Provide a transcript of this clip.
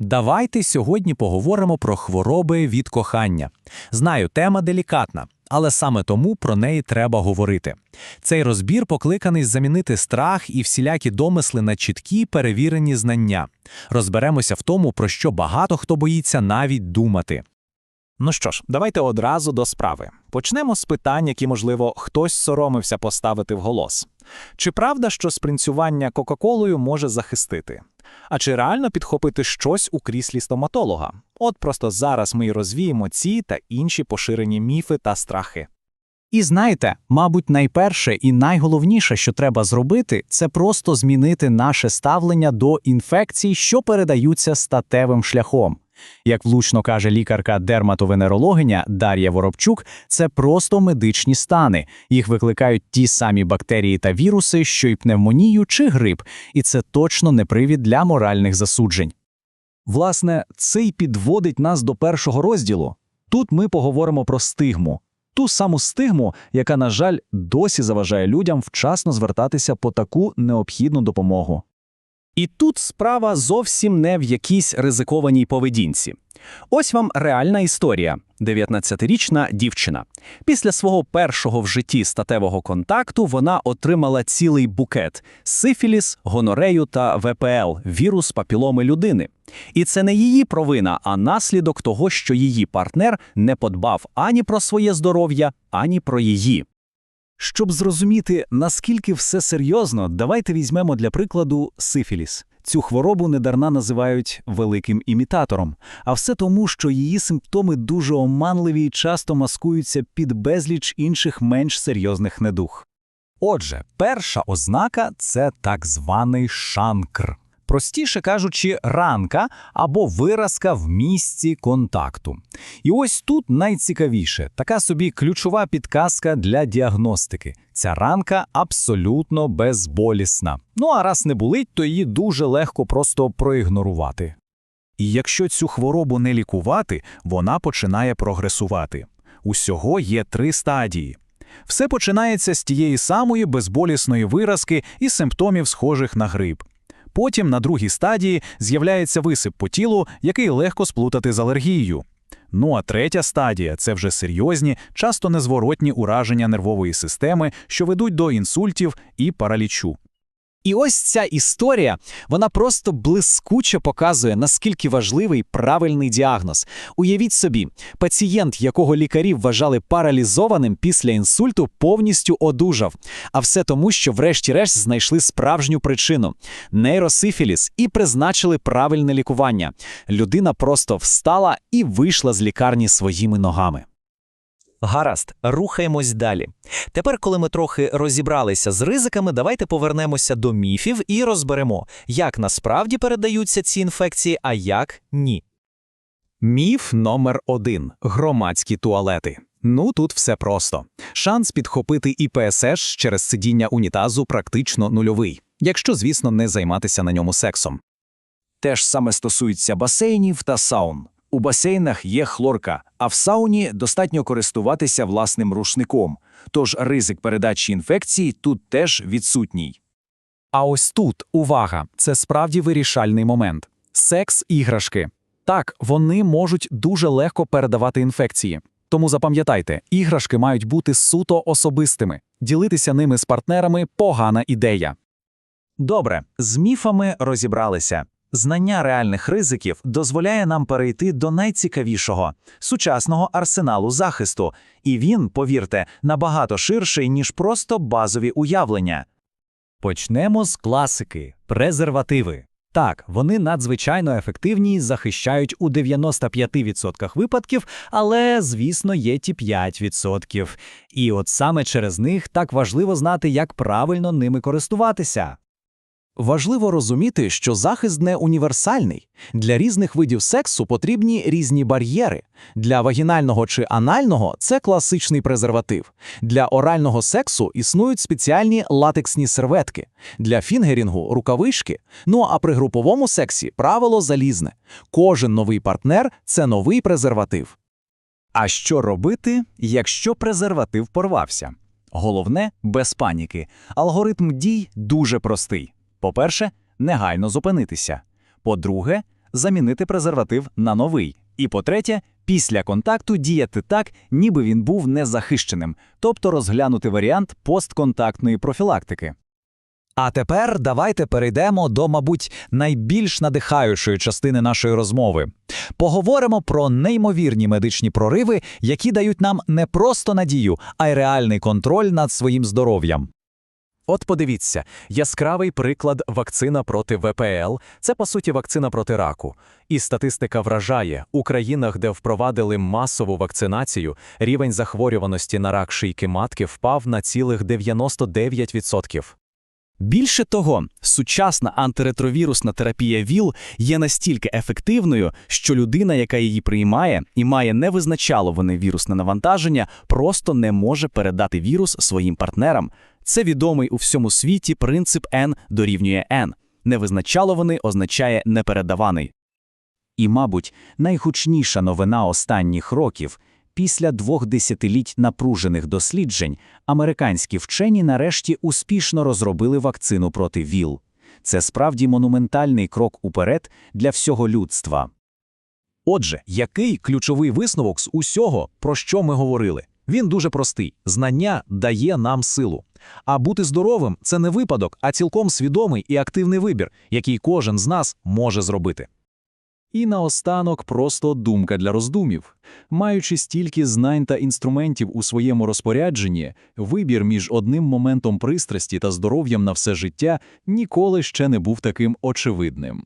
Давайте сьогодні поговоримо про хвороби від кохання. Знаю, тема делікатна, але саме тому про неї треба говорити. Цей розбір покликаний замінити страх і всілякі домисли на чіткі перевірені знання. Розберемося в тому, про що багато хто боїться навіть думати. Ну що ж, давайте одразу до справи. Почнемо з питань, які, можливо, хтось соромився поставити вголос. Чи правда, що спринцювання Кока-Колою може захистити? А чи реально підхопити щось у кріслі стоматолога? От просто зараз ми й розвіємо ці та інші поширені міфи та страхи. І знаєте, мабуть, найперше і найголовніше, що треба зробити, це просто змінити наше ставлення до інфекцій, що передаються статевим шляхом. Як влучно каже лікарка-дерматовенерологиня Дар'я Воробчук, це просто медичні стани. Їх викликають ті самі бактерії та віруси, що й пневмонію чи грип, і це точно не привід для моральних засуджень. Власне, це й підводить нас до першого розділу. Тут ми поговоримо про стигму. Ту саму стигму, яка, на жаль, досі заважає людям вчасно звертатися по таку необхідну допомогу. І тут справа зовсім не в якійсь ризикованій поведінці. Ось вам реальна історія. 19-річна дівчина. Після свого першого в житті статевого контакту вона отримала цілий букет сифіліс, гонорею та ВПЛ вірус папіломи людини. І це не її провина, а наслідок того, що її партнер не подбав ані про своє здоров'я, ані про її. Щоб зрозуміти, наскільки все серйозно, давайте візьмемо для прикладу сифіліс. Цю хворобу недарна називають великим імітатором, а все тому, що її симптоми дуже оманливі і часто маскуються під безліч інших менш серйозних недуг. Отже, перша ознака це так званий шанкр. Простіше кажучи, ранка або виразка в місці контакту. І ось тут найцікавіше така собі ключова підказка для діагностики. Ця ранка абсолютно безболісна. Ну а раз не болить, то її дуже легко просто проігнорувати. І якщо цю хворобу не лікувати, вона починає прогресувати. Усього є три стадії. Все починається з тієї самої безболісної виразки і симптомів, схожих на грип. Потім на другій стадії з'являється висип по тілу, який легко сплутати з алергією. Ну а третя стадія це вже серйозні, часто незворотні ураження нервової системи, що ведуть до інсультів і паралічу. І ось ця історія, вона просто блискуче показує, наскільки важливий правильний діагноз. Уявіть собі, пацієнт, якого лікарі вважали паралізованим після інсульту, повністю одужав. А все тому, що врешті-решт знайшли справжню причину нейросифіліс і призначили правильне лікування. Людина просто встала і вийшла з лікарні своїми ногами. Гаразд, рухаємось далі. Тепер, коли ми трохи розібралися з ризиками, давайте повернемося до міфів і розберемо, як насправді передаються ці інфекції, а як ні. Міф номер один громадські туалети. Ну тут все просто. Шанс підхопити ІПСШ через сидіння унітазу практично нульовий, якщо, звісно, не займатися на ньому сексом. Те ж саме стосується басейнів та саун. У басейнах є хлорка, а в сауні достатньо користуватися власним рушником, тож ризик передачі інфекції тут теж відсутній. А ось тут увага, це справді вирішальний момент. Секс-іграшки. Так, вони можуть дуже легко передавати інфекції. Тому запам'ятайте, іграшки мають бути суто особистими. Ділитися ними з партнерами погана ідея. Добре, з міфами розібралися. Знання реальних ризиків дозволяє нам перейти до найцікавішого сучасного арсеналу захисту, і він, повірте, набагато ширший, ніж просто базові уявлення. Почнемо з класики презервативи. Так, вони надзвичайно ефективні, захищають у 95% випадків, але, звісно, є ті 5%. І от саме через них так важливо знати, як правильно ними користуватися. Важливо розуміти, що захист не універсальний. Для різних видів сексу потрібні різні бар'єри. Для вагінального чи анального це класичний презерватив. Для орального сексу існують спеціальні латексні серветки. Для фінгерінгу рукавишки. Ну а при груповому сексі правило залізне. Кожен новий партнер це новий презерватив. А що робити, якщо презерватив порвався? Головне без паніки. Алгоритм дій дуже простий. По-перше, негайно зупинитися. По-друге, замінити презерватив на новий. І по-третє, після контакту діяти так, ніби він був незахищеним, тобто розглянути варіант постконтактної профілактики. А тепер давайте перейдемо до, мабуть, найбільш надихаючої частини нашої розмови. Поговоримо про неймовірні медичні прориви, які дають нам не просто надію, а й реальний контроль над своїм здоров'ям. От подивіться, яскравий приклад вакцина проти ВПЛ – це, по суті, вакцина проти раку. І статистика вражає, у країнах, де впровадили масову вакцинацію, рівень захворюваності на рак шийки матки впав на цілих 99%. Більше того, сучасна антиретровірусна терапія ВІЛ є настільки ефективною, що людина, яка її приймає і має невизначаловане вірусне навантаження, просто не може передати вірус своїм партнерам. Це відомий у всьому світі принцип N дорівнює N. Невизначалований означає непередаваний. І, мабуть, найгучніша новина останніх років – після двох десятиліть напружених досліджень американські вчені нарешті успішно розробили вакцину проти ВІЛ. Це справді монументальний крок уперед для всього людства. Отже, який ключовий висновок з усього, про що ми говорили? Він дуже простий. Знання дає нам силу. А бути здоровим – це не випадок, а цілком свідомий і активний вибір, який кожен з нас може зробити. І наостанок просто думка для роздумів. Маючи стільки знань та інструментів у своєму розпорядженні, вибір між одним моментом пристрасті та здоров'ям на все життя ніколи ще не був таким очевидним.